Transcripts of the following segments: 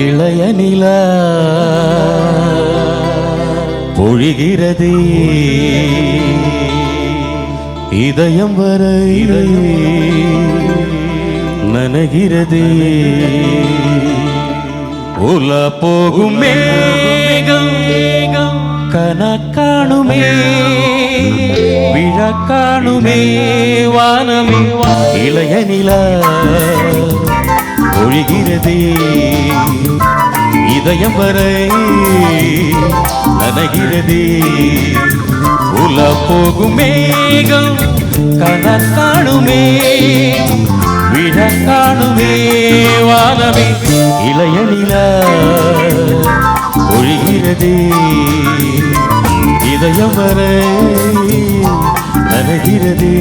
இளைய நிலா பொழிகிறதே இதயம் வரை நனகிறதே. உல போகும் மேகம் கனக்காணுமே விழ காணுமே வானமே. இளைய நிலா ஒழிகிறதே. இதயம் வரை நனகிறதே. உல போகும் மேகம் கனக்காணுமே விழ காணுமே வானமே. இளைய நிலா ஒழிகிறதே. இதயம் வரை நனைகிறதே.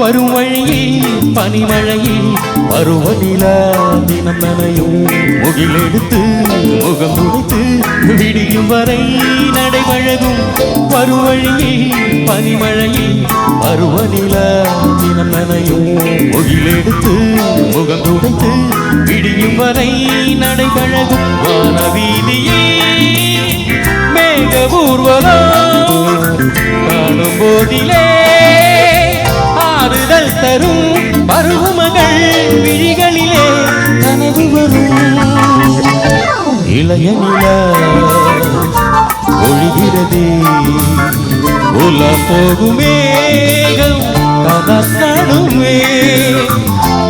வரும் வழியில் பனிமழையில் பருவநிலா தினம் நனையும் முகிலெடுத்து முகம் முடித்து விடியும் வரை நடைபழகும் வரும் வழியில் பனிமழையில் பருவநிலா தினம் நனையும் முகிலெடுத்து முகம் துடைத்து விடியும் வரை நடைபழகும் வானவீதியில் மேக ஊர்வலம் காணும் போதிலே இளைய நில ஒழுகிறதே உல போகுமேகம் கதக்காணுமே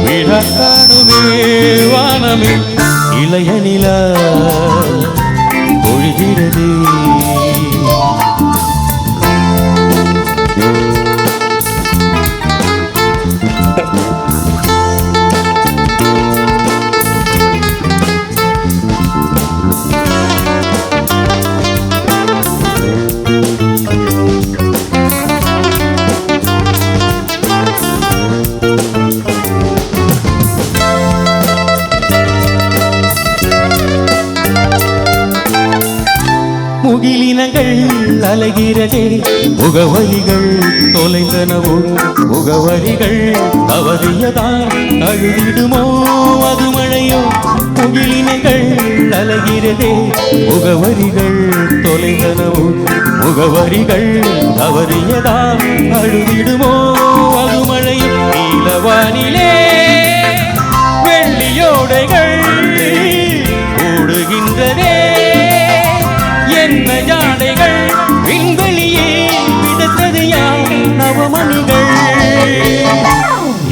விழக்காணுமே வானமே இளைய நில முகிலினங்கள் அலைகிறதே. முகவரிகள் தொலைந்தனவோ? முகவரிகள் தவறியதான் அழுதிடுமோ? அது மழையோ? முகிலினங்கள் அலைகிறதே. முகவரிகள் தொலைந்தனவோ? முகவரிகள் தவறியதான்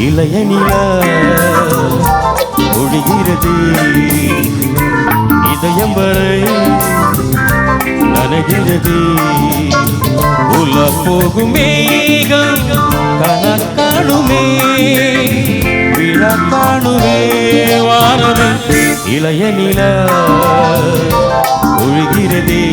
இளைய ஒழிகிறது. இதயம் வரை நனகிறது. உல போகும் மேகம் கணக்காணுமே விழா காணுமே வானமே இளைய நிலா ஒழுகிறதே.